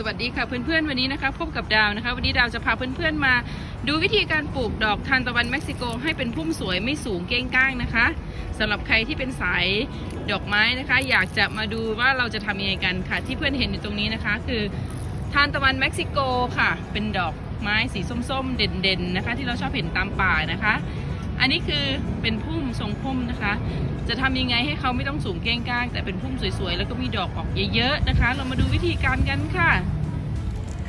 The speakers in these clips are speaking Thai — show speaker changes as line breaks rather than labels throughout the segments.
สวัสดีค่ะเพื่อนๆวันนี้นะคะพบกับดาวนะคะ วันนี้ดาวจะพาเพื่อนๆมา ดูวิธีการปลูกดอกทานตะวันเม็กซิโก ให้เป็นพุ่มสวยไม่สูงเก้งก้างนะคะสำหรับใครที่เป็นสายดอกไม้นะคะ อยากจะมาดูว่าเราจะทำยังไงกันค่ะ ที่เพื่อนเห็นอยู่ตรงนี้นะคะ คือทานตะวันเม็กซิโกค่ะ เป็นดอกไม้สีส้มๆ เด่นๆนะคะ ที่เราชอบเห็นตามป่านะคะ อันนี้คือเป็นพุ่มทรงพุ่มนะคะ จะทำยังไงให้เขาไม่ต้องสูงเก้งก้าง แต่เป็นพุ่มสวยๆ แล้วก็มีดอกออกเยอะๆนะคะ เรามาดูวิธีการกันค่ะ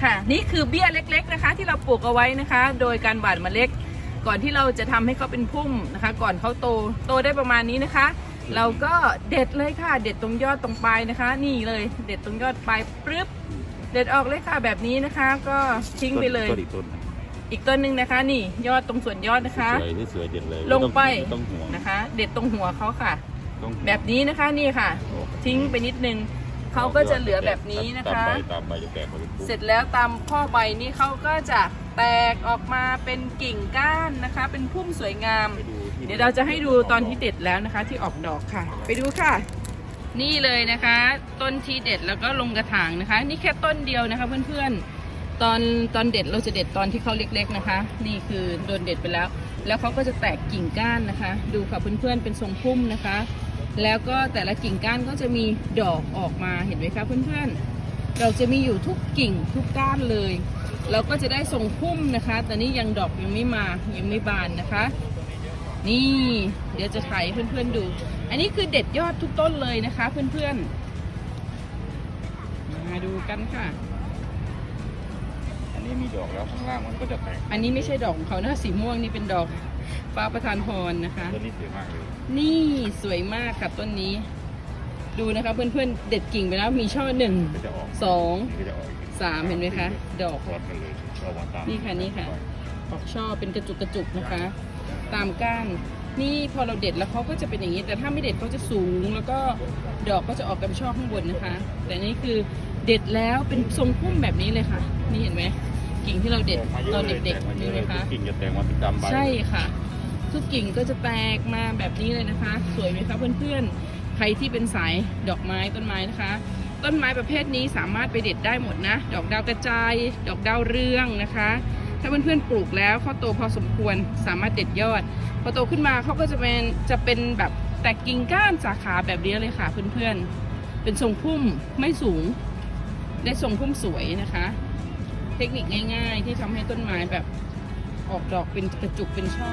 ค่ะ นี่คือเบี้ยเล็ก ๆนะคะ ที่เราปลูกเอาไว้นะคะ โดยการหว่านเมล็ดก่อนที่เราจะทำให้เขาเป็นพุ่มนะคะ ก่อนเขาโตโตได้ประมาณนี้นะคะ เราก็เด็ดเลยค่ะ เด็ดตรงยอดตรงปลายนะคะ นี่เลยเด็ดตรงยอดปลายปึ๊บเด็ดออกเลยค่ะแบบนี้นะคะ ก็ทิ้งไปเลย
ต้นอีกต้นนะ
อีกต้นหนึ่งนะคะ นี่ยอดตรงส่วนยอดนะคะ
สวยที่สวยเด็ดเลย
ลงไป
ม่ต้องห่วง
นะคะ เด็ดตรงหัวเขาค่ะ
ต้องห่วง
แบบนี้นะคะนี่ค่ะ ทิ้งไปนิดนึง เขาก็จะเหลือแบบนี้นะคะ
ตามใบตามใบจะแตกมาเป็นปุ๊บ
เสร็จแล้วตามพ่อใบนี่เขาก็จะแตกออกมาเป็นกิ่งก้านนะคะ เป็นพุ่มสวยงาม
ไปดูที่
เดี๋ยวเราจะให้ดูตอนที่เด็ดแล้วนะคะ ที่ออกดอกค่ะ ไปดูค่ะ นี่เลยนะคะ ต้นที่เด็ดแล้วก็ลงกระถางนะคะ นี่แค่ต้นเดียวนะคะ เพื่อนๆ ตอนตอนเด็ดเราจะเด็ดตอนที่เขาเล็ก ๆนะคะ นี่คือโดนเด็ดไปแล้ว แล้วเขาก็จะแตกกิ่งก้านนะคะ ดูค่ะเพื่อนๆเป็นทรงพุ่มนะคะ แล้วก็แต่ละกิ่งก้านก็จะมีดอกออกมาเห็นไหมคะเพื่อนๆเราจะมีอยู่ทุกกิ่งทุกก้านเลยเราก็จะได้ทรงพุ่มนะคะแต่นี่ยังดอกยังไม่มายังไม่บานนะคะ นี่ เดี๋ยวจะถ่ายเพื่อนๆดู อันนี้คือเด็ดยอดทุกต้นเลยนะคะ เพื่อนๆ มาดูกันค่ะ
นนี้มีดอกแล้วข้างล่างมันก็จะแตก
อันนี้ไม่ใช่ดอกของเขานะสีม่วงนี่เป็นดอกฟ้าประทานพรนะคะ
ต้นนี้สวยมากเลย
นี่สวยมากค่ะต้นนี้ ดูนะคะเพื่อนๆเด็ดกิ่งไปแล้วมีช่อหนึ่ง
ก็จะออก
สอง
นี่ก็จะออกอีก
สามเห็นไหมคะ ดอก
รอดกันเลยเรามาตาม
นี่ค่ะนี่ค่ะ ออกช่อเป็นกระจุกกระจุกนะคะ ตามก้านนี่พอเราเด็ดแล้วเขาก็จะเป็นอย่างนี้ แต่ถ้าไม่เด็ดเขาจะสูง แล้วก็ดอกก็จะออกกันช่อข้างบนนะคะ แต่นี่คือเด็ดแล้วเป็นทรงพุ่มแบบนี้เลยค่ะ นี่เห็นไหม กิ่งที่เราเด็ดตอนเด็กๆนี่ไหมคะ
กิ่งจะแตกมาเป็นดำใบ
ใช่ค่ะ ทุกกิ่งก็จะแตกมาแบบนี้เลยนะคะ สวยไหมคะเพื่อนๆ ใครที่เป็นสายดอกไม้ต้นไม้นะคะ ต้นไม้ประเภทนี้สามารถไปเด็ดได้หมดนะ ดอกดาวกระจาย ดอกดาวเรืองนะคะ ถ้าเพื่อนๆปลูกแล้วเขาโตพอสมควรสามารถเด็ดยอด พอโตขึ้นมาเขาก็จะเป็นจะเป็นแบบแตกกิ่งก้านสาขาแบบนี้เลยค่ะเพื่อนๆ เป็นทรงพุ่มไม่สูง ได้ทรงพุ่มสวยนะคะ เทคนิคง่าย ๆ ที่ทำให้ต้นไม้แบบออกดอกเป็นกระจุกเป็นช่อ